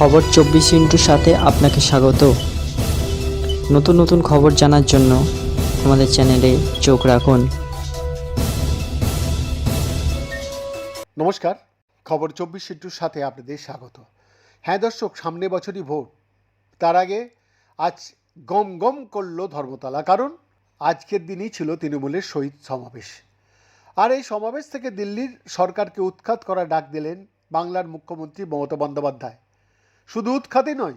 খবর চব্বিশ ইন্টুর সাথে আপনাকে স্বাগত। নতুন নতুন খবর জানার জন্য আমাদের চ্যানেলে চোখ রাখুন। নমস্কার, খবর চব্বিশ ইন্টুর সাথে আপনাদের স্বাগত। হ্যাঁ দর্শক, সামনে বছরই ভোট। তার আগে আজ গম গম করল ধর্মতলা, কারণ আজকের দিনই ছিল তৃণমূলের শহীদ সমাবেশ। আর এই সমাবেশ থেকে দিল্লির সরকারকে উৎখাত করা ডাক দিলেন বাংলার মুখ্যমন্ত্রী মমতা বন্দ্যোপাধ্যায়। শুধু উৎখাতই নয়,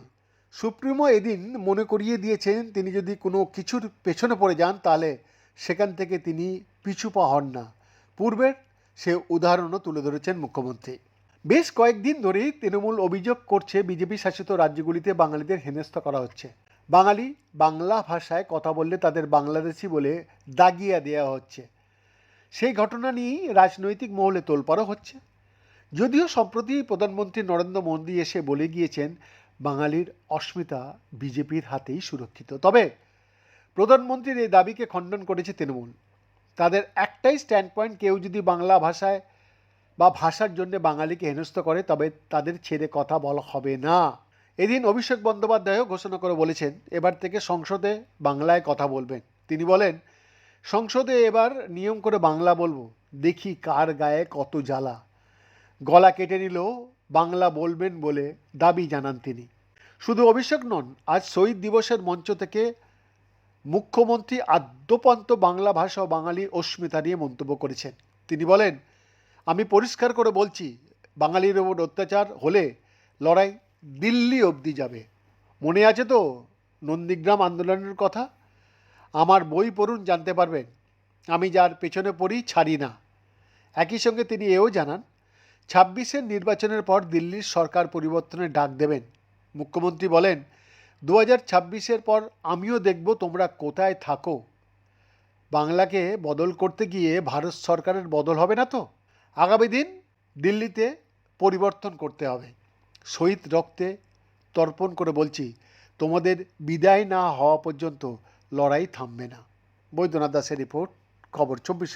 সুপ্রিমো এদিন মনে করিয়ে দিয়েছেন তিনি যদি কোনো কিছুর পেছনে পড়ে যান, তাহলে সেখান থেকে তিনি পিছু পা হন না। পূর্বের সে উদাহরণও তুলে ধরেছেন মুখ্যমন্ত্রী। বেশ কয়েকদিন ধরেই তৃণমূল অভিযোগ করছে, বিজেপি শাসিত রাজ্যগুলিতে বাঙালিদের হেনস্থা করা হচ্ছে। বাঙালি বাংলা ভাষায় কথা বললে তাদের বাংলাদেশি বলে দাগিয়া দেওয়া হচ্ছে। সেই ঘটনা নিয়েই রাজনৈতিক মহলে তোলপাড়ও হচ্ছে। যদিও সম্প্রতি প্রধানমন্ত্রী নরেন্দ্র মোদী এসে বলে গিয়েছেন, বাঙালির অস্মিতা বিজেপির হাতেই সুরক্ষিত। তবে প্রধানমন্ত্রীর এই দাবিকে খণ্ডন করেছে তৃণমূল। তাদের একটাই স্ট্যান্ড পয়েন্ট কেউ যদি বাংলা ভাষায় বা ভাষার জন্য বাঙালিকে হেনস্থ করে, তবে তাদের ছেড়ে কথা বলা হবে না। এদিন অভিষেক বন্দ্যোপাধ্যায়ও ঘোষণা করে বলেছেন, এবার থেকে সংসদে বাংলায় কথা বলবেন। তিনি বলেন, সংসদে এবার নিয়ম করে বাংলা বলব, দেখি কার গায়ে কত জ্বালা। গলা কেটে নিলেও বাংলা বলবেন বলে দাবি জানান তিনি। শুধু অভিষেক নন, আজ শহীদ দিবসের মঞ্চ থেকে মুখ্যমন্ত্রী আদ্যপন্ত বাংলা ভাষা ও বাঙালি অস্মিতা নিয়ে মন্তব্য করেছেন। তিনি বলেন, আমি পরিষ্কার করে বলছি, বাঙালির ওপর অত্যাচার হলে লড়াই দিল্লি অবধি যাবে। মনে আছে তো নন্দীগ্রাম আন্দোলনের কথা? আমার বই পড়ুন, জানতে পারবেন। আমি যার পেছনে পড়ি, ছাড়ি না। একই সঙ্গে তিনি এও জানান ছাব্বিশের নির্বাচনের পর দিল্লির সরকার পরিবর্তনের ডাক দেবেন। মুখ্যমন্ত্রী বলেন দু হাজার ছাব্বিশের পর আমিও দেখব তোমরা কোথায় থাকো। বাংলাকে বদল করতে গিয়ে ভারত সরকারের বদল হবে না তো? আগামী দিন দিল্লিতে পরিবর্তন করতে হবে। শহীদ রক্তে তর্পণ করে বলছি, তোমাদের বিদায় না হওয়া পর্যন্ত লড়াই থামবে না। বৈদ্যনাথ দাসের রিপোর্ট, খবর চব্বিশ